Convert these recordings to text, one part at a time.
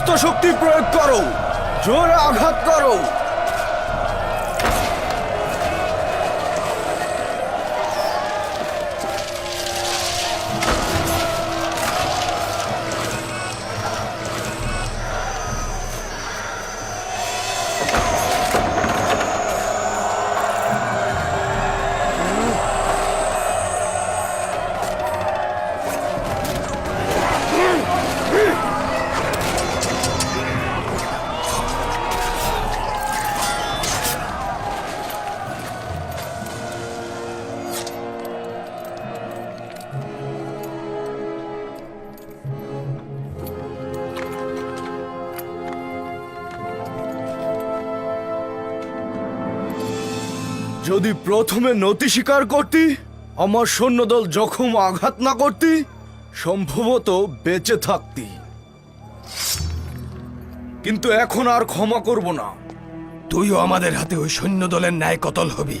সমস্ত শক্তি প্রয়োগ করো। জোরে আঘাত করো। যদি প্রথমে নতি স্বীকার করতি, আমার সৈন্যদল জখম আঘাত না করতি, সম্ভবত বেঁচে থাকতি। কিন্তু এখন আর ক্ষমা করব না। তুইও আমাদের হাতে ওই সৈন্য দলের ন্যায় কতল হবি।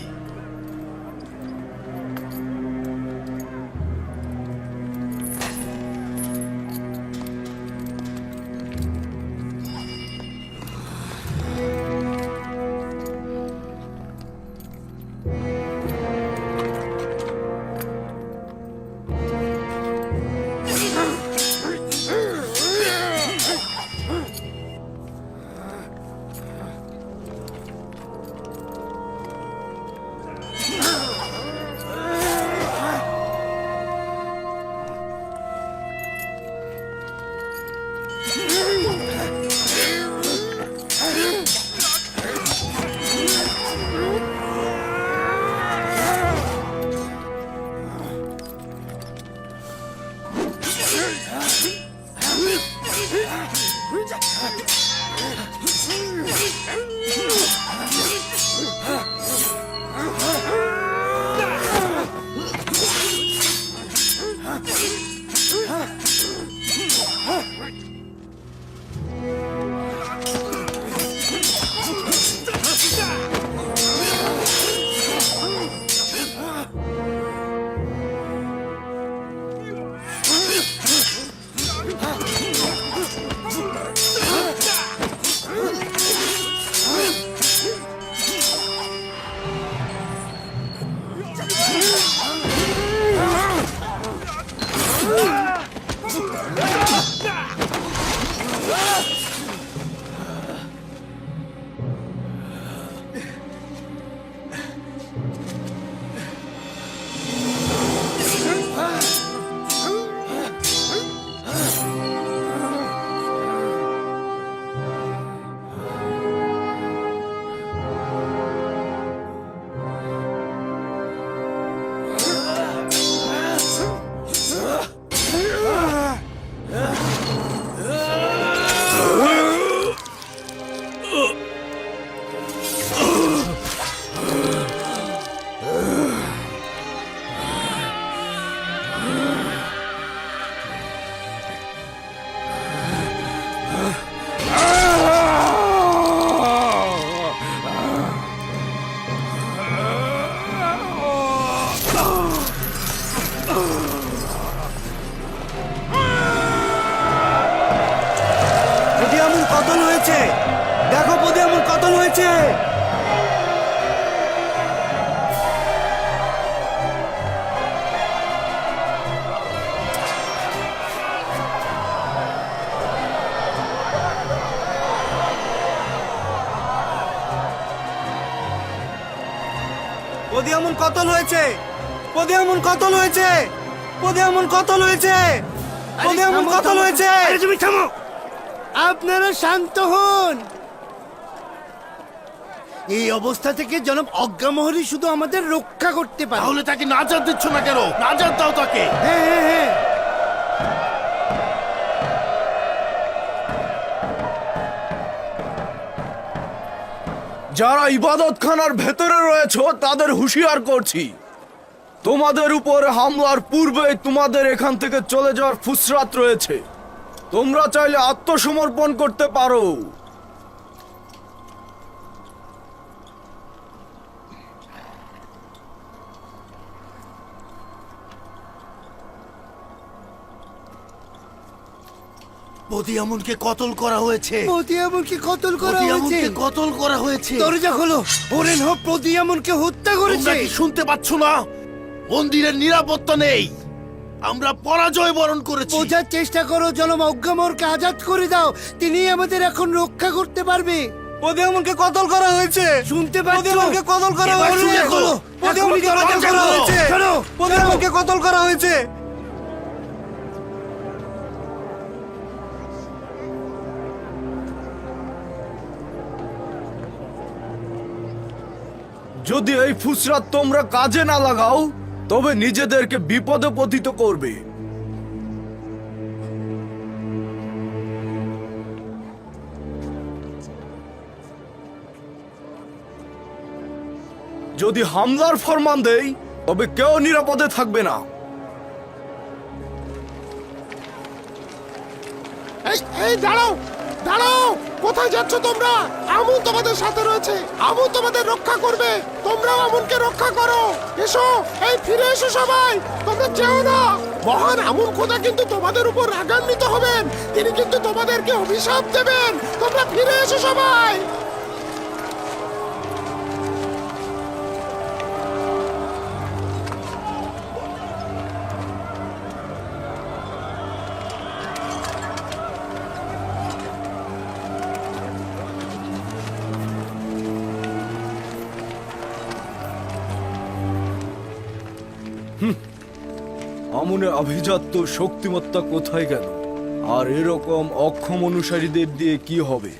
হয়েছে। পদিয়ামুন কতল হয়েছে? পদিয়ামুন কতল হয়েছে? পদিয়ামুন কতল হয়েছে? পদিয়ামুন কতল হয়েছে? তুমি থামো। আপনারা শান্ত হন। এই অবস্থা থেকে জনাব অজ্ঞামোহরী শুধু আমাদের রক্ষা করতে পারে। তাহলে তাকে নাজার দিচ্ছ না কেন? নাজার দাও তাকে। হ্যাঁ হ্যাঁ হ্যাঁ। যারা ইবাদতখানার ভেতরে রয়েছে তাদের হুঁশিয়ার করছি। তোমাদের উপর হামলার পূর্বে তোমাদের এখান থেকে চলে যাওয়ার ফুসরাত রয়েছে। তোমরা চাইলে আত্মসমর্পণ করতে পারো। কতল করা হয়েছে? কতল করা হয়েছে? কতল করা হয়েছে? দরজা খোলো। হোক প্রদিয়ামনকে হত্যা করেছে। শুনতে পাচ্ছ না? মন্দিরের নিরাপত্তা নেই। আমরা পরাজয় বরণ করেছি। বোঝার চেষ্টা করো আজাদ করে দাও। তিনি আমাদের এখন রক্ষা করতে পারবে। কতল করা হয়েছে? শুনতে পাচ্ছ? প্রদিয়ামনকে কতল করা হয়েছে? কতল করা হয়েছে? কতল করা হয়েছে? যদি এই ফুসরাত তোমরা কাজে না লাগাও, তবে নিজেদেরকে বিপদে পতিত করবে। যদি হামলার ফরমান দেই, তবে কেউ নিরাপদে থাকবে না। এই, দাঁড়াও! দাঁড়াও, কোথায় যাচ্ছ তোমরা? আমুন তোমাদের সাথে রয়েছে আমুন তোমাদের রক্ষা করবে। তোমরাও আমুনকে রক্ষা করো। এসো, এই ফিরে এসো সবাই, তোমরা যেও না। মহান আমুন খোদা কিন্তু তোমাদের উপর রাগান্বিত হবেন। তিনি কিন্তু তোমাদেরকে অভিশাপ দেবেন। তোমরা ফিরে এসো সবাই। আমনে আভিজাত্য শক্তিমত্তা কোথায় গেল? আর এরকম অক্ষম অনুসারীদের দিয়ে কি হবে?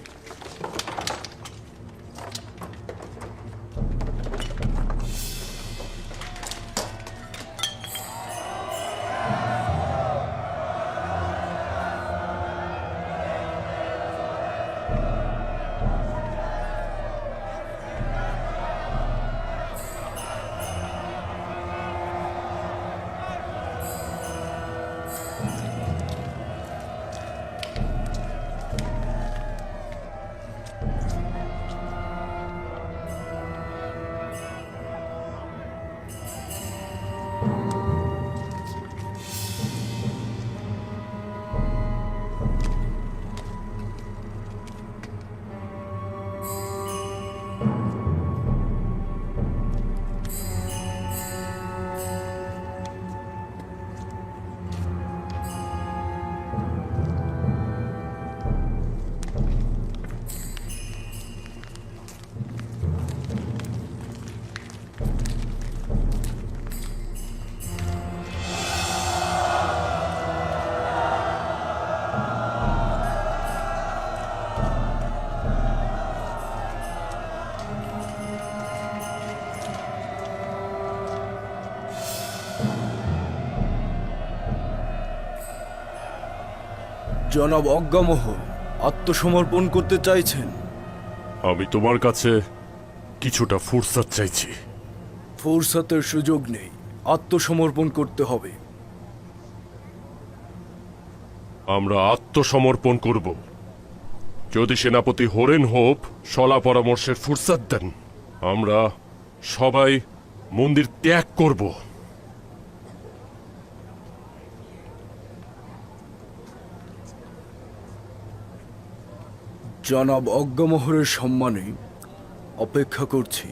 জনাব অজ্ঞামহ আত্মসমর্পণ করতে চাইছেন। আমি তোমার কাছে কিছুটা ফুরসাত চাইছি। ফুরসাতের সুযোগ নেই আত্মসমর্পণ করতে হবে। আমরা আত্মসমর্পণ করব। যদি সেনাপতি হরেন হোপ সলা পরামর্শের ফুরসাত দেন আমরা সবাই মন্দির ত্যাগ করব। জনাব অজ্ঞমহরের সম্মানে অপেক্ষা করছি।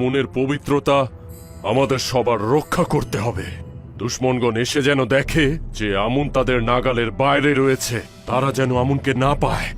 আমুনের পবিত্রতা আমাদের সবার রক্ষা করতে হবে। দুশ্মনগণ এসে যেন দেখে যে আমুন তাদের নাগালের বাইরে রয়েছে, তারা যেন আমুনকে না পায়।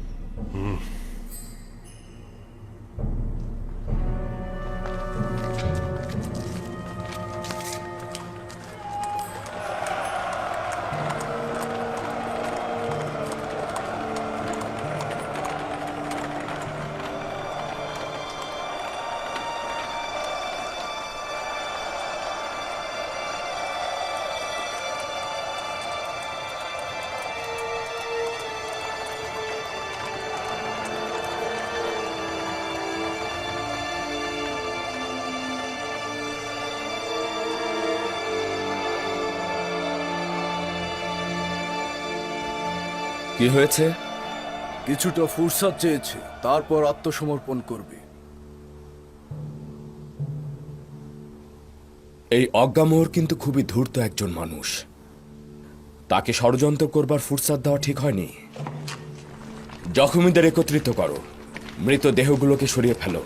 কি হয়েছে? কিছুটা ফুরসাদ চেয়েছে তারপর আত্মসমর্পণ করবে। এই অজ্ঞামোহর কিন্তু খুবই ধূর্ত একজন মানুষ। তাকে ষড়যন্ত্র করবার ফুরসাদ দেওয়া ঠিক হয়নি। জখমীদের একত্রিত করো। মৃত দেহগুলোকে সরিয়ে ফেলো।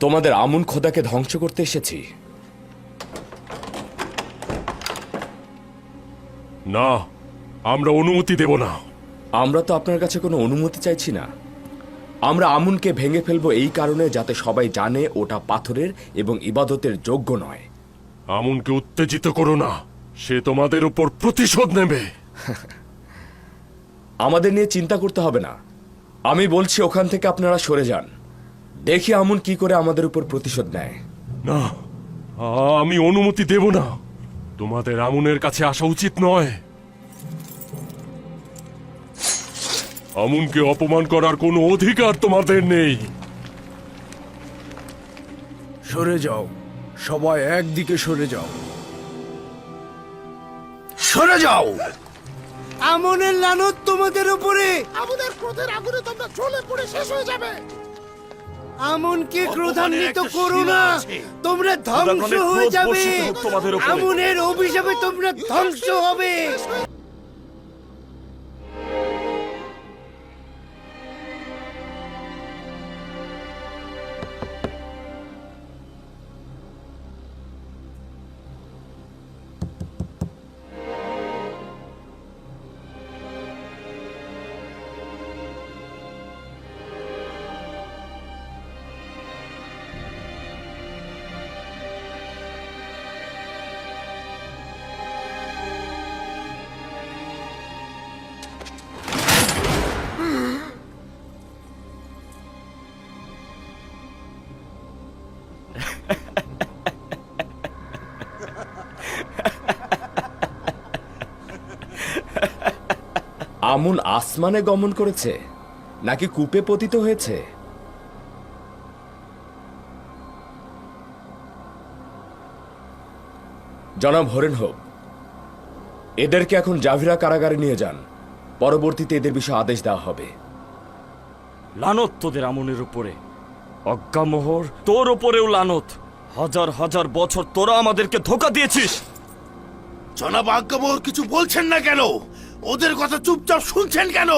তোমাদের আমুন খোদাকে ধ্বংস করতে এসেছি। না আমরা অনুমতি দেব না। আমরা তো আপনার কাছে কোনো অনুমতি চাইছি না। আমরা আমুনকে ভেঙে ফেলব এই কারণে যাতে সবাই জানে ওটা পাথরের এবং ইবাদতের যোগ্য নয়। আমুনকে উত্তেজিত করো না সে তোমাদের উপর প্রতিশোধ নেবে। আমাদের নিয়ে চিন্তা করতে হবে না। আমি বলছি ওখান থেকে আপনারা সরে যান। দেখি আমুন কি করে আমাদের উপর প্রতিশোধ নেয়। না আমি অনুমতি দেব না। তোমাদের আমুনের কাছে আসা উচিত নয়। আমুনকে অপমান করার কোনো অধিকার তোমাদের নেই। সরে যাও। সবাই একদিকে সরে যাও। সরে যাও! আমনের লানত তোমাদের উপরে। আমাদের ক্রোধের আগুনে তোমরা জ্বলে পড়ে শেষ হয়ে যাবে। আমনকে ক্রোধান্বিত করো না। তোমরা ধ্বংস হয়ে যাবে। আমনের অভিশাপে তোমরা ধ্বংস হবে। আমুন আসমানে গমন করেছে নাকি কূপে পতিত হয়েছে? জনাব হরেন হোক এদেরকে এখন জাভিরা কারাগারে নিয়ে যান। পরবর্তীতে এদের বিষয়ে আদেশ দেওয়া হবে। লানত তোদের আমনের উপরে। অজ্ঞামোহর তোর ওপরেও লানত। হাজার হাজার বছর তোরা আমাদেরকে ধোকা দিয়েছিস। জনাব আজ্ঞাবহর কিছু বলছেন না কেন? ওদের কথা চুপচাপ শুনছেন কেন?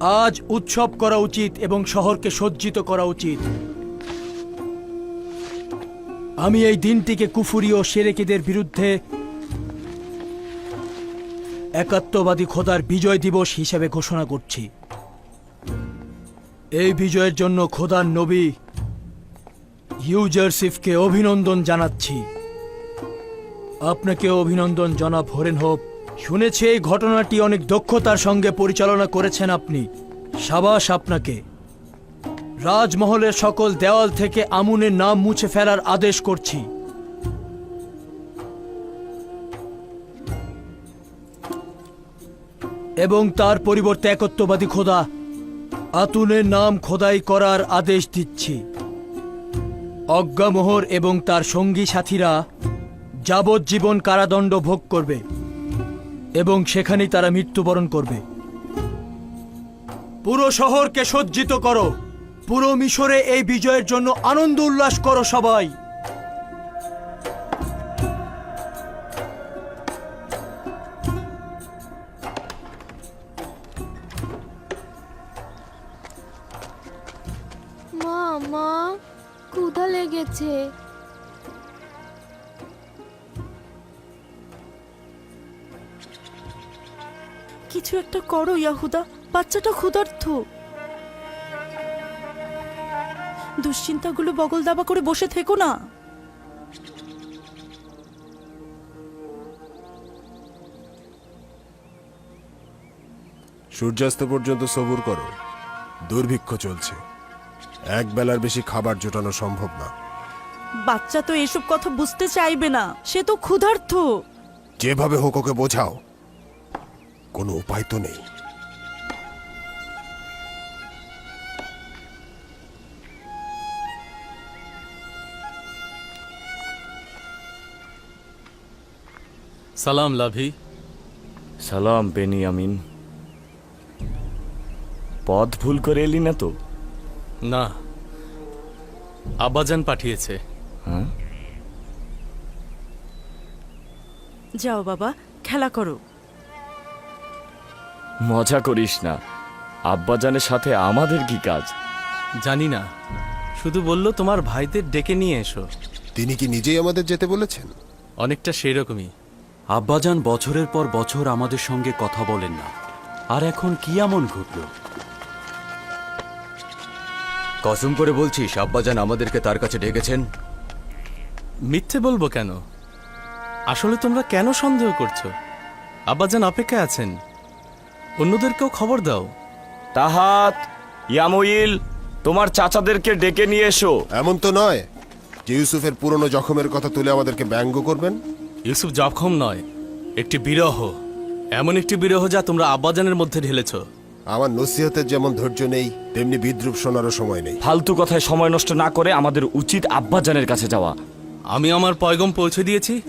আজ উৎসব করা উচিত এবং শহরকে সজ্জিত করা উচিত। আমি এই দিনটিকে কুফুরি ও সেরেকিদের বিরুদ্ধে একাত্মবাদী খোদার বিজয় দিবস হিসেবে ঘোষণা করছি। এই বিজয়ের জন্য খোদার নবী ইউজারসিফকে অভিনন্দন জানাচ্ছি। আপনাকে অভিনন্দন জনাব হরেন হোপ শুনেছি এই ঘটনাটি অনেক দক্ষতার সঙ্গে পরিচালনা করেছেন আপনি। সাবাস আপনাকে। রাজমহলের সকল দেওয়াল থেকে আমুনের নাম মুছে ফেলার আদেশ করছি। এবং তার পরিবর্তে একত্ববাদী খোদা আতুনের নাম খোদাই করার আদেশ দিচ্ছি। অজ্ঞামোহর এবং তার সঙ্গী সাথীরা যাবজ্জীবন কারাদণ্ড ভোগ করবে এবং সেখানেই তারা মৃত্যুবরণ করবে। পুরো শহরকে সজ্জিত করো। পুরো মিশরে এই বিজয়ের জন্য আনন্দ উল্লাস করো সবাই। ক্ষুধা লেগেছে। কিছু একটা করো ইয়াহুদা। বাচ্চাটা ক্ষুধার্থ দুশ্চিন্তাগুলো বগল দাবা করে বসে থেকো না। সূর্যাস্ত পর্যন্ত সবুর করো। দুর্ভিক্ষ চলছে। এক বেলার বেশি খাবার জোটানো সম্ভব না। বাচ্চা তো এসব কথা বুঝতে চাইবে না সে তো ক্ষুধার্ত। যেভাবে হোক ওকে বোঝাও। কোনো উপায় তো নেই। সালাম লাভি। সালাম বেনিয়ামিন। পথ ভুল করে এলি না তো? না আব্বাজান পাঠিয়েছে। হ্যাঁ? যাও বাবা খেলা করো। মজা করিস না। আব্বাজানের সাথে আমাদের কি কাজ? জানি না। শুধু বলল তোমার ভাইদের ডেকে নিয়ে এসো। তিনি কি নিজেই আমাদের যেতে বলেছেন? অনেকটা সেই রকমই আব্বাজান বছরের পর বছর আমাদের সঙ্গে কথা বলেন না। আর এখন কি এমন ঘটল? কসম করে বলছি আব্বাজান আমাদেরকে তার কাছে ডেকেছেন। মিথ্যে বলব কেন? আসলে তোমরা কেন সন্দেহ করছ? আব্বাজান অপেক্ষায় আছেন। অন্যদেরকেও খবর দাও। তাহাত ইয়ামুইল তোমার চাচাদেরকে ডেকে নিয়ে এসো। এমন তো নয় যে ইউসুফের পুরনো জখমের কথা তুলে আমাদেরকে ব্যঙ্গ করবেন? ইউসুফ জখম নয় একটি বিরহ। এমন একটি বিরহ যা তোমরা আব্বাজানের মধ্যে ঢেলেছো। আমার নসিহতের যেমন ধৈর্য নেই তেমনি বিদ্রুপ শোনারও সময় নেই। ফালতু কথায় সময় নষ্ট না করে আমাদের উচিত আব্বাজানের কাছে যাওয়া। আমি আমার পয়গম পৌঁছে দিয়েছি।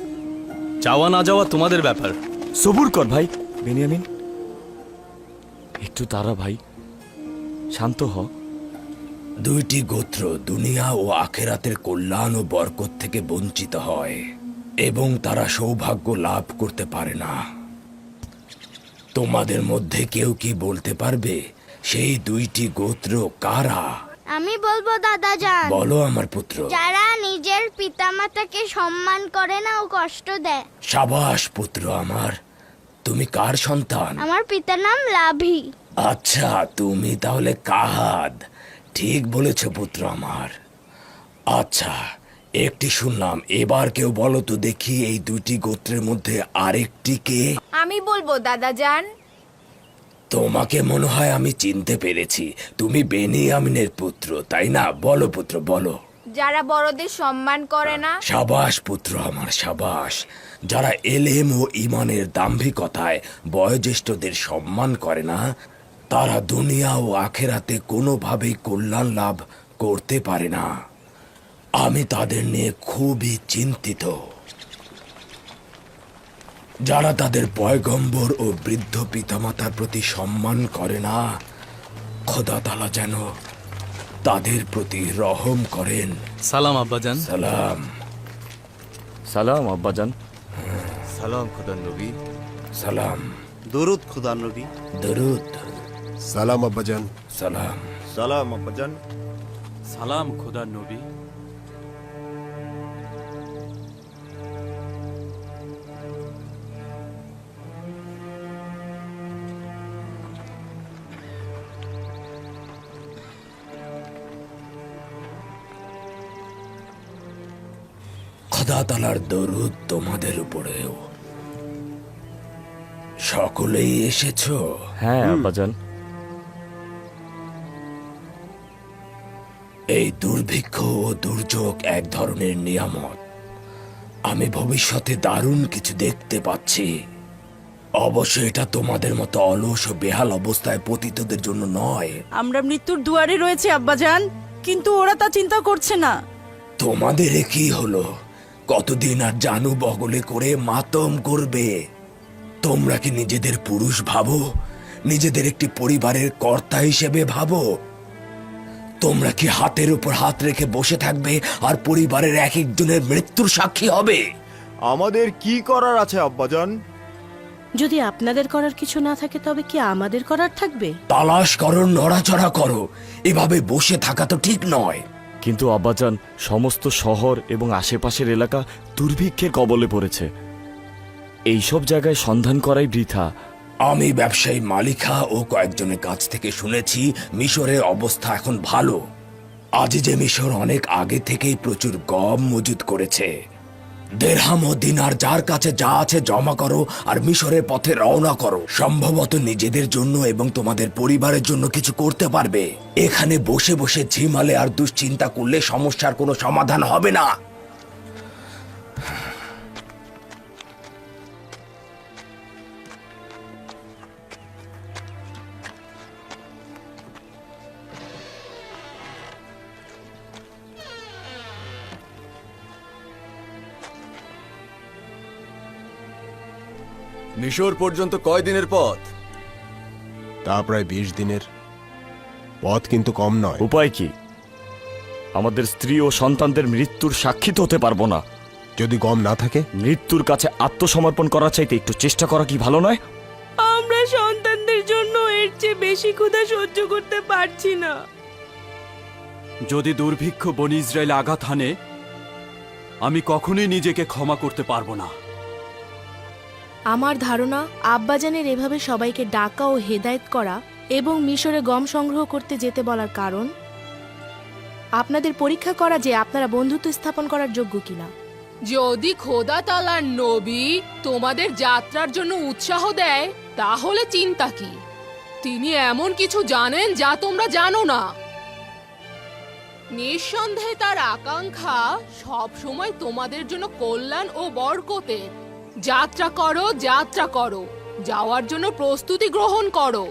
যাওয়া না যাওয়া তোমাদের ব্যাপার। সবুর কর ভাই। বেনিয়ামিন একটু তারা ভাই। শান্ত হ। দুইটি গোত্র দুনিয়া ও আখেরাতের কল্যাণ ও বরকত থেকে বঞ্চিত হয় এবং তারা সৌভাগ্য লাভ করতে পারে না। তোমাদের মধ্যে কেউ কি বলতে পারবে? সেই দুইটি গোত্র কারা? আমি বলব দাদা যান বলো আমার পুত্র। যারা নিজের পিতামাতাকে সম্মান করে না ও কষ্ট দেয়। সাবাস পুত্র আমার। তুমি কার সন্তান? আমার পিতার নাম লাভি। আচ্ছা তুমি তাহলে কাহাদ? ঠিক বলেছ পুত্র আমার। আচ্ছা। একটি শুনলাম এবার কেউ বলো তো দেখি এই দুটি গোত্রের মধ্যে আরেকটি কে? আমি বলব দাদা যান তোমাকে মনে হয় আমি চিনতে পেরেছি তুমি বেনিয়ামিনের পুত্র তাই না? বলো পুত্র বলো। যারা বড়দের সম্মান করে না। সাবাস পুত্র আমার সাবাস। যারা এলেম ও ইমানের দাম্ভিকতায় বয়োজ্যেষ্ঠদের সম্মান করে না তারা দুনিয়া ও আখেরাতে কোনোভাবেই কল্যাণ লাভ করতে পারে না। আমি তাদের নিয়ে খুবই চিন্তিত। যারা তাদের পয়গম্বর ও বৃদ্ধ পিতামাতার প্রতি সম্মান করে না খোদা তালা যেন তাদের প্রতি রহম করেন। সালাম আব্বাজান। সালাম। সালাম আব্বাজান। সালাম খুদার নবী। সালাম। দরুদ খুদার নবী। দরুদ। সালাম আব্বাজান। সালাম। সালাম আব্বাজান। সালাম খোদার নবী। খোদা তালার দরুদ তোমাদের উপরেও। সকলেই এসেছ? হ্যাঁ আব্বাজান। এই দুর্ভিক্ষ ও দুর্যোগ এক ধরনের নিয়ামত। আমি ভবিষ্যতে দারুণ কিছু দেখতে পাচ্ছি। অবশ্য এটা তোমাদের মতো অলস ও বেহাল অবস্থায় পতিতদের জন্য নয়। আমরা মৃত্যুর দুয়ারে রয়েছে আব্বাজান কিন্তু ওরা তা চিন্তা করছে না। তোমাদের কি হলো? কতদিন আর জানু বগলে করে মাতম করবে? তোমরা কি নিজেদের পুরুষ ভাবো? নিজেদের একটি পরিবারের কর্তা হিসেবে ভাবো? তোমরা কি হাতের উপর হাত রেখে বসে থাকবে আর পরিবারের এক একজনের মৃত্যুর সাক্ষী হবে? আমাদের কি করার আছে আব্বাজান? যদি আপনাদের করার কিছু না থাকে তবে কি আমাদের করার থাকবে? তালাশ করো নড়াচড়া করো। এভাবে বসে থাকা তো ঠিক নয়। কিন্তু আব্বাজান, সমস্ত শহর এবং আশেপাশের এলাকা দুর্ভিক্ষের কবলে পড়েছে। এইসব জায়গায় সন্ধান করাই বৃথা। আমি ব্যবসায়ী মালিকা ও কয়েকজনের কাছ থেকে শুনেছি মিশরের অবস্থা এখন ভালো। আজ যে মিশর অনেক আগে থেকেই প্রচুর গম মজুদ করেছে। দেড়হাম ও দিনার যার কাছে যা আছে জমা করো আর মিশরের পথে রওনা করো। সম্ভবত নিজেদের জন্য এবং তোমাদের পরিবারের জন্য কিছু করতে পারবে। এখানে বসে বসে ঝিমালে আর দুশ্চিন্তা করলে সমস্যার কোনো সমাধান হবে না। মিশর পর্যন্ত কয় দিনের পথ? তা প্রায় বিশ দিনের। পথ কিন্তু কম নয়। উপায় কি? আমাদের স্ত্রী ও সন্তানদের মৃত্যুর সাক্ষী তো হতে পারব না। যদি গম না থাকে? মৃত্যুর কাছে আত্মসমর্পণ করা চাইতে একটু চেষ্টা করা কি ভালো নয়? আমরা সন্তানদের জন্য এর চেয়ে বেশি ক্ষুধা সহ্য করতে পারছি না। যদি দুর্ভিক্ষ বনি ইসরায়েল আঘাত হানে আমি কখনোই নিজেকে ক্ষমা করতে পারব না। আমার ধারণা, আব্বাজানের এভাবে সবাইকে ডাকা ও হেদায়েত করা এবং মিশরে গম সংগ্রহ করতে যেতে বলার কারণ? আপনাদের পরীক্ষা করা যে আপনারা বন্ধুত্ব স্থাপন করার যোগ্য কিনা? যদি খোদা তালার নবী তোমাদের যাত্রার জন্য উৎসাহ দেয়, তাহলে চিন্তা কি? তিনি এমন কিছু জানেন যা তোমরা জানো না। নিঃসন্দেহে তার আকাঙ্ক্ষা সব সময় তোমাদের জন্য কল্যাণ ও বরকতের। যাত্রা করো যাত্রা করো। যাওয়ার জন্য প্রস্তুতি গ্রহণ করো।